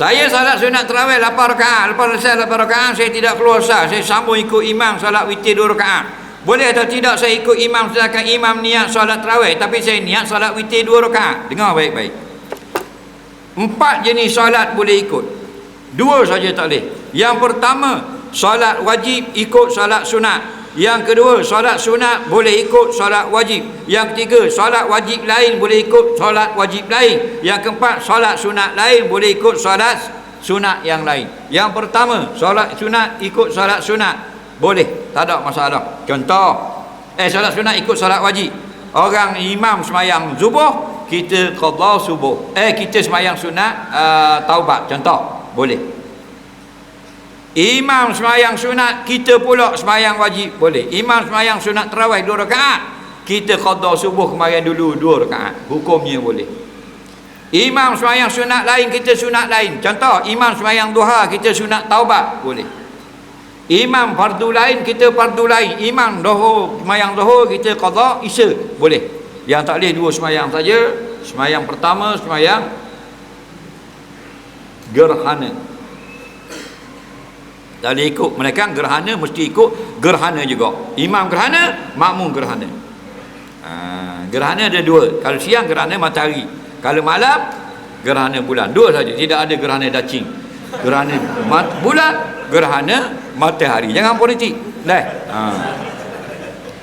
Saya salat sunat terawih 8 rakaat. Lepas selesai 8 rakaat saya tidak keluar sah. Saya sambung ikut imam salat witir 2 rakaat. Boleh atau tidak saya ikut imam sedangkan imam niat salat terawih tapi saya niat salat witir 2 rakaat. Dengar baik-baik. Empat jenis solat boleh ikut. Dua saja tak boleh. Yang pertama, solat wajib ikut solat sunat. Yang kedua, solat sunat boleh ikut solat wajib. Yang ketiga, solat wajib lain boleh ikut solat wajib lain. Yang keempat, solat sunat lain boleh ikut solat sunat yang lain. Yang pertama, solat sunat ikut solat sunat. Boleh, tak ada masalah. Contoh, eh solat sunat ikut solat wajib. Orang imam semayang zubuh, kita qada subuh. Eh kita semayang sunat uh, taubat. Contoh, boleh. Imam semayang sunat Kita pula semayang wajib. Boleh. Imam semayang sunat terawih dua rakaat. Kita qadar subuh kemarin dulu dua rakaat. Hukumnya boleh. Imam semayang sunat lain Kita sunat lain. Contoh Imam semayang duha Kita sunat taubat. Boleh. Imam fardu lain Kita fardu lain. Imam dohor Semayang dohor Kita qadar isya. Boleh. Yang tak boleh dua semayang saja. Semayang pertama Semayang Gerhana boleh ikut mereka gerhana mesti ikut gerhana juga. Imam gerhana makmum gerhana. Ha, gerhana ada dua. Kalau siang gerhana matahari. Kalau malam gerhana bulan. Dua saja. Tidak ada gerhana dacing. Gerhana mat, bulan gerhana matahari. Jangan politik. Dah. Ha.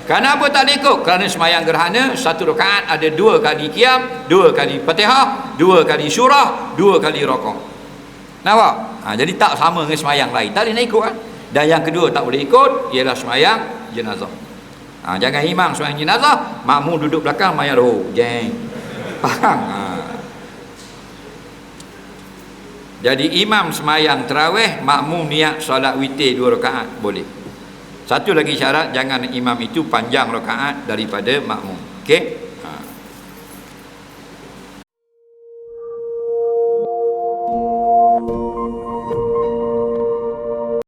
Kenapa tak ikut? Kerana semayang gerhana Satu rakaat ada dua kali kiam Dua kali fatihah Dua kali surah Dua kali rokok Nampak? Ha, jadi tak sama dengan semayang lain. Tak boleh nak ikut kan? Dan yang kedua tak boleh ikut ialah semayang jenazah. Ha, jangan imam semayang jenazah, makmum duduk belakang mayang roh. Jeng. Faham? Ha. Jadi imam semayang terawih, makmum niat solat witir dua rakaat boleh. Satu lagi syarat jangan imam itu panjang rakaat daripada makmum. Okey?